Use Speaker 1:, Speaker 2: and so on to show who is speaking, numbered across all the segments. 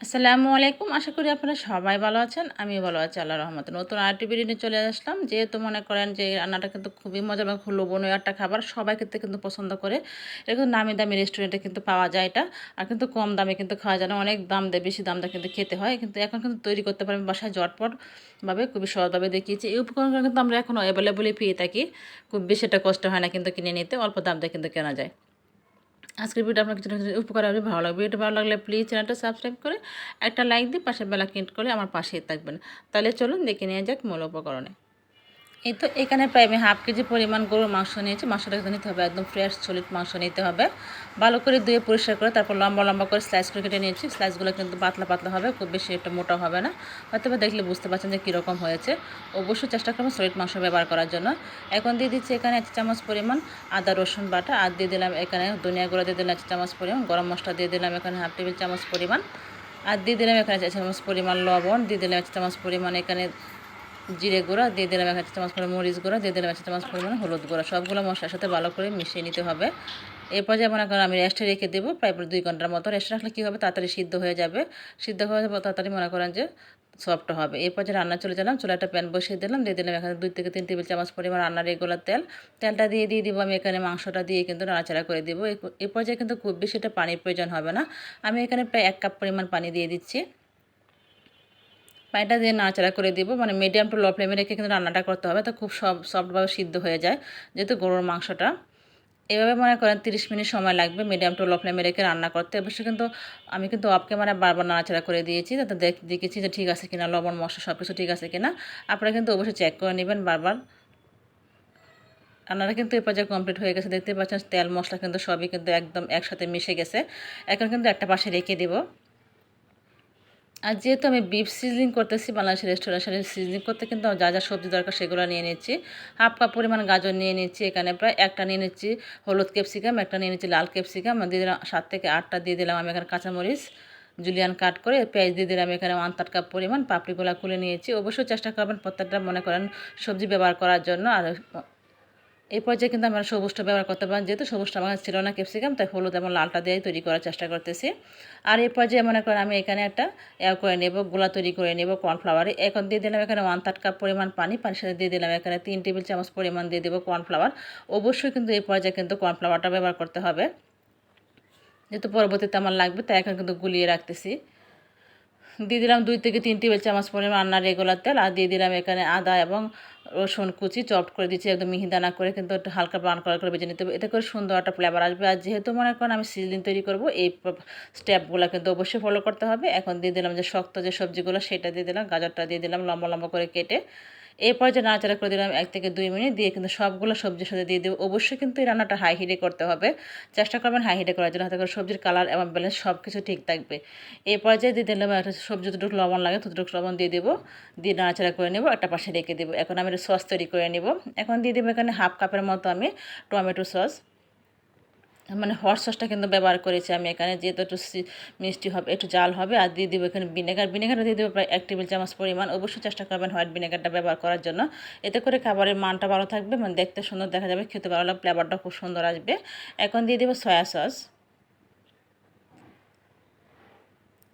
Speaker 1: আসসালামু আলাইকুম। আশা করি আপনারা সবাই ভালো আছেন। আমিও ভালো আছি আল্লাহ রহমত। নতুন আরেকটি বিরিয়ানি চলে আসলাম। যেহেতু মনে করেন যে রান্নাটা কিন্তু খুবই মজা এবং লোভনীয় একটা খাবার, সবাই ক্ষেত্রে কিন্তু পছন্দ করে। এটা কিন্তু নামি দামি রেস্টুরেন্টে কিন্তু পাওয়া যায় এটা। আর কিন্তু কম দামে কিন্তু খাওয়া যায় না। অনেক দাম দেয়, বেশি দাম দেয় কিন্তু খেতে হয়। কিন্তু এখন কিন্তু তৈরি করতে পারবেন বাসায় জটপটভাবে। খুবই সহজভাবে দেখিয়েছি। এই উপকরণগুলো কিন্তু আমরা এখন অ্যাভেলেবলই পেয়ে থাকি। খুব বেশি একটা কষ্ট হয় না কিন্তু কিনে নিতে। অল্প দাম দিয়ে কিন্তু কেনা যায়। আজকের ভিডিও আপনার কিছু উপকার হবে, ভালো লাগবে। ভিডিও ভালো লাগলে প্লিজ চ্যানেলটা সাবস্ক্রাইব করে একটা লাইক দিয়ে পাশে বেলা ক্লিক করে আমার পাশেই থাকবেন। তাহলে চলুন দেখে নিয়ে যাক মূল উপকরণে। এই তো এখানে প্রায় আমি হাফ কেজি পরিমাণ গরুর মাংস নিয়েছি। মাংসটা কিন্তু নিতে হবে, একদম ফ্রেশ সলিড মাংস নিতে হবে। ভালো করে ধুয়ে পরিষ্কার করে তারপর লম্বা লম্বা করে স্লাইস করে কেটে নিয়েছি। স্লাইসগুলো কিন্তু পাতলা পাতলা হবে, খুব বেশি একটা মোটা হবে না। হয়তো বা দেখলে বুঝতে পারছেন যে কীরকম হয়েছে। অবশ্যই চেষ্টা করব সলিড মাংস ব্যবহার করার জন্য। এখন দিয়ে দিচ্ছি এখানে এক চামচ পরিমাণ আদা, রসুন বাটা। আর দিয়ে দিলাম এখানে ধনিয়া গুঁড়া দিয়ে দিলাম এক চামচ পরিমাণ, গরম মশলা দিয়ে দিলাম এখানে হাফ টেবিল চামচ পরিমাণ। আর দিয়ে দিলাম এখানে এক চামচ পরিমাণ লবণ, দিয়ে দিলাম এক চামচ পরিমাণ এখানে জিরে গুঁড়া, দিয়ে দিলাম এক চামচ পরিমাণ মরিচ গুঁড়া, দিয়ে দিলাম এক চামচ পরিমাণ হলুদ গুঁড়া সবগুলো মশলার সাথে ভালো করে মিশিয়ে নিতে হবে। এরপর যে মনে করেন আমি রেস্টে রেখে দেবো, প্রায় দুই ঘণ্টার মতো রেস্টে রাখলে কী হবে? তাড়াতাড়ি সিদ্ধ হয়ে যাবে। সিদ্ধ হয়ে যাবে তাড়াতাড়ি মনে করেন যে সফট হবে। এরপর যে রান্না চলে গেলাম চলে একটা প্যান বসিয়ে দিলাম, দিয়ে দিলাম এখানে দুই থেকে তিন টেবিল চামচ পরিমাণ রান্নার রেগুলার তেল। তেলটা দিয়ে দিয়ে দিব আমি এখানে মাংসটা দিয়ে কিন্তু নাড়াচাড়া করে দেবো। এই যে কিন্তু খুব বেশি এটা পানির প্রয়োজন হবে না। আমি এখানে প্রায় এক কাপ পরিমাণ পানি দিয়ে দিচ্ছি। পানিটা দিয়ে নাড়াচাড়া করে দিব। মানে মিডিয়াম টু লো ফ্লেমে রেখে কিন্তু রান্নাটা করতে হবে। তো খুব সব, সফটভাবে সিদ্ধ হয়ে যায় যেহেতু গরুর মাংসটা। এভাবে মনে করেন তিরিশ মিনিট সময় লাগবে মিডিয়াম টু লো ফ্লেমে রেখে রান্না করতে। অবশ্যই কিন্তু আমি কিন্তু অফ মানে বারবার নাড়াচাড়া করে দিয়েছি। যাতে দেখেছি যে ঠিক আছে কিনা, লবণ, মশলা সব কিছু ঠিক আছে কিনা। আপনারা কিন্তু অবশ্যই চেক করে নেবেন বারবার। রান্নাটা কিন্তু এ পর্যায়ে কমপ্লিট হয়ে গেছে। দেখতে পাচ্ছেন তেল, মশলা কিন্তু সবই কিন্তু একদম একসাথে মিশে গেছে। এখন কিন্তু একটা পাশে রেখে দেবো। আর যেহেতু আমি বিফ সিজলিং করতেছি বাংলাদেশের রেস্টুরেন্ট সেটা সিজলিং করতে কিন্তু যা যা সবজি দরকার সেগুলো নিয়ে নিচ্ছি। হাফ কাপ পরিমাণ গাজর নিয়ে নিচ্ছি, এখানে প্রায় একটা নিয়ে নিচ্ছি হলুদ ক্যাপসিকাম একটা নিয়ে নিচ্ছি লাল ক্যাপসিকাম দিয়ে দিলাম সাত থেকে আটটা দিয়ে দিলাম আমি এখানে কাঁচামরিচ জুলিয়ান কাট করে পেঁয়াজ দিয়ে দিলাম এখানে ওয়ান থার্ড কাপ পরিমাণ পাপড়িগুলা খুলে নিয়েছি। অবশ্যই চেষ্টা করবেন প্রত্যেকটা মনে করেন সবজি ব্যবহার করার জন্য, আর এই পর্যায়ে কিন্তু আমরা সবুজটা ব্যবহার করতে পারেন যেহেতু সবুজটা আমার ছিল না ক্যাপসিকাম, তাই হলুদ এবং লালটা দিয়ে তৈরি করার চেষ্টা করতেছি। আর এই পর্যায়ে মনে করেন আমি এখানে একটা এ করে নেব, গোলা তৈরি করে নেব কর্নফ্লাওয়ারে। এখন দিয়ে দিলাম এখানে ওয়ান থার্ড কাপ পরিমাণ পানি। পানির সাথে দিয়ে দিলাম এখানে তিন টেবিল চামচ পরিমাণ দিয়ে দেবো কর্নফ্লাওয়ার। অবশ্যই কিন্তু এই পর্যায়ে কিন্তু কর্নফ্লাওয়ারটা ব্যবহার করতে হবে। যেহেতু পরবর্তীতে আমার লাগবে, তাই এখন কিন্তু গুলিয়ে রাখতেছি। দিয়ে দিলাম দুই থেকে তিন টেবিল চামচ পরিমাণ রান্নার রেগুলার তেল আর দিয়ে দিলাম এখানে আদা এবং রসুন কুচি চপ করে দিচ্ছি একদম মিহিদানা করে কিন্তু একটু হালকা ব্রাউন কালার করে বেজে নিতে হবে। এতে করে সুন্দর একটা ফ্লেভার আসবে। আর যেহেতু মনে করেন আমি সিজলিং তৈরি করব, এই স্টেপগুলো কিন্তু অবশ্যই ফলো করতে হবে। এখন দিয়ে দিলাম যে শক্ত যে সবজিগুলো, সেটা দিয়ে দিলাম, গাজরটা দিয়ে দিলাম লম্বা লম্বা করে কেটে এরপর যে নাড়াচাড়া করে দিলাম এক থেকে দুই মিনিট দিয়ে কিন্তু সবগুলো সবজির সাথে দিয়ে দেবো। অবশ্যই কিন্তু এই রান্নাটা হাই হিটে করতে হবে। চেষ্টা করবেন হাই হিটে করার জন্য। হাতে করে সবজির কালার এবং ব্যালেন্স সব কিছু ঠিক থাকবে। এই যে দিয়ে দিলাম একটা সবজি দুটো লবণ লাগে ততটুকু লবণ দিয়ে দেবো। দিয়ে নাড়াচাড়া করে নেব, একটা পাশে রেখে দেবো। এখন আমি সস তৈরি করে নেব। এখন দিয়ে দেবো এখানে হাফ কাপের মতো আমি টমেটো সস মানে হট সসটা কিন্তু ব্যবহার করেছি আমি এখানে, যেহেতু একটু মিষ্টি হবে, একটু জাল হবে, আর দিয়ে দেবো এখানে ভিনেগার। ভিনেগারটা দিয়ে দেবো প্রায় এক টেবিল চামচ পরিমাণ। অবশ্যই চেষ্টা করবেন হোয়াইট ভিনেগারটা ব্যবহার করার জন্য। এতে করে খাবারের মানটা ভালো থাকবে মানে দেখতে সুন্দর দেখা যাবে, খেতে ভালো লাগবে ফ্লেভারটা খুব সুন্দর আসবে। এখন দিয়ে দেবো সয়া সস।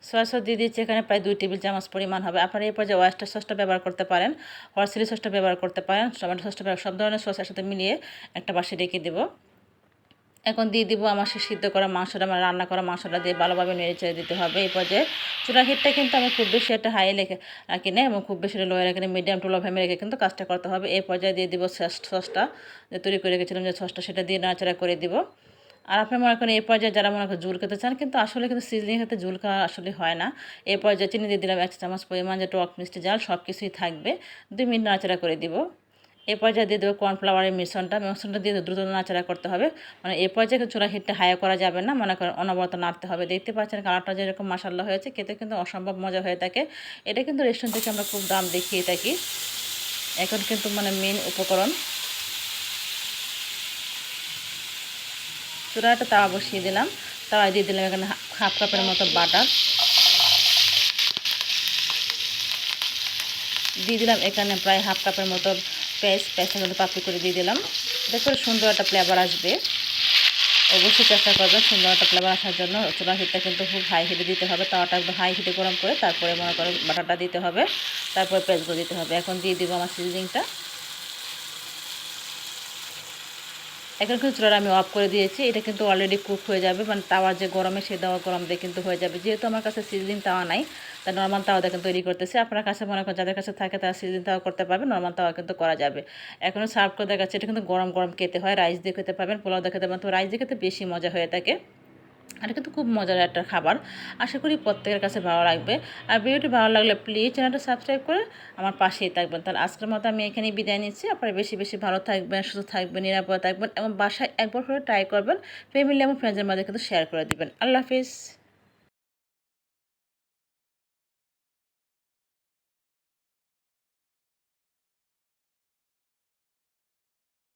Speaker 1: সয়া সস দিয়ে দিচ্ছি এখানে প্রায় দুই টেবিল চামচ পরিমাণ হবে। আপনারা এই পর্যায়ে ওয়েস্টার সসটা ব্যবহার করতে পারেন হট চিলি সসটা ব্যবহার করতে পারেন, টমেটো সসটা সব ধরনের সসের সাথে মিলিয়ে একটা বাসে রেখে দেবো। এখন দিয়ে দিব আমার সে সিদ্ধ করা মাংসটা, আমার রান্না করা মাংসটা দিয়ে ভালোভাবে নেড়ে চেড়ে দিতে হবে। এই পর্যায়ে চুলা হিটটা কিন্তু আমি খুব বেশি একটা হাই রেখে রাখি না এবং খুব বেশি লোয়ে রাখি মিডিয়াম টু লো ফ্লেমে রেখে কিন্তু কাজটা করতে হবে। এই পর্যায়ে দিয়ে দিব সসটা যে তৈরি করে রেখেছিলাম যে সসটা সেটা দিয়ে নাড়াচাড়া করে দিব। আর আপনি মনে করেন এই পর্যায়ে যারা মনে করেন জুল খেতে চান, কিন্তু আসলে কিন্তু সিজনিং খেতে জুল খাওয়া আসলে হয় না। এই পর্যায়ে চিনি দিয়ে দিলাম এক চামচ পরিমাণ যে টক মিষ্টি জাল সব কিছুই থাকবে। দুই মিনিট নাড়াচাড়া করে দিব। এ পর্যায়ে দিয়ে দেবো কর্নফ্লাওয়ারের মিশ্রণটা। মিশ্রণটা দিয়ে দ্রুত নাচাড়া করতে হবে। মানে এ পর্যায়ে চূড়া হিটটা হায়া করা যাবে না। মনে করেন অনবরত নাড়তে হবে। দেখতে পাচ্ছেন কালারটা যেরকম মাসাল্লা হয়েছে। খেতে কিন্তু অসম্ভব মজা হয়ে থাকে। এটা কিন্তু রেস্টুরেন্ট থেকে আমরা খুব দাম দেখিয়ে থাকি। এখন কিন্তু মানে মেন উপকরণ। চূড়াটা তাওয়া বসিয়ে দিলাম। তাওয়ায় দিয়ে দিলাম এখানে হাফ কাপের মতো বাটার দিয়ে দিলাম এখানে প্রায় হাফ কাপের মতো পেস্ট, পেস্টের মধ্যে পাপড়ি করে দিয়ে দিলাম। এটা করে সুন্দর একটা ফ্লেভার আসবে। অবশ্যই চেষ্টা করবেন সুন্দর একটা ফ্লেভার আসার জন্য। চুলা হিটটা কিন্তু খুব হাই হিটে দিতে হবে। তাওয়াটা একদম হাই হিটে গরম করে তারপরে মনে করো বাটারটা দিতে হবে। তারপরে পেঁয়াজগুলো দিতে হবে। এখন দিয়ে দিব আমার সিজনিংটা এখন কিন্তু চুলাটা আমি অফ করে দিয়েছি। এটা কিন্তু অলরেডি কুক হয়ে যাবে। মানে তাওয়ার যে গরমে, সে দেওয়া গরম দিয়ে কিন্তু হয়ে যাবে। যেহেতু আমার কাছে সিজনিং তাওয়া নাই, তা নর্মাল তাওয়া কিন্তু তৈরি করতেছে। আপনার কাছে মনে করেন, যাদের কাছে থাকে তারা সিজনিং তাওয়া করতে পারবে নর্মাল তাওয়া কিন্তু করা যাবে। এখনও সার্ভ করে দেখাচ্ছে, এটা কিন্তু গরম গরম খেতে হয়। রাইস দিয়ে খেতে পারবেন, পোলাও দিয়ে খেতে পারবেন। তো রাইস দিয়ে খেতে বেশি মজা হয়ে থাকে। আর কিন্তু খুব মজার একটা খাবার। আশা করি প্রত্যেকের কাছে ভালো লাগবে। আর ভিডিওটি ভালো লাগলে প্লিজ চ্যানেলটা সাবস্ক্রাইব করে আমার পাশেই থাকবেন। তাহলে আজকের মতো আমি এখানেই বিদায় নিচ্ছি। আপনারা বেশি বেশি ভালো থাকবেন, সুস্থ থাকবেন, নিরাপদে থাকবেন এবং বাসায় একবার করে ট্রাই করবেন। ফ্যামিলি এবং ফ্রেন্ডসের মধ্যে কিন্তু শেয়ার করে দেবেন। আল্লাহ হাফিজ।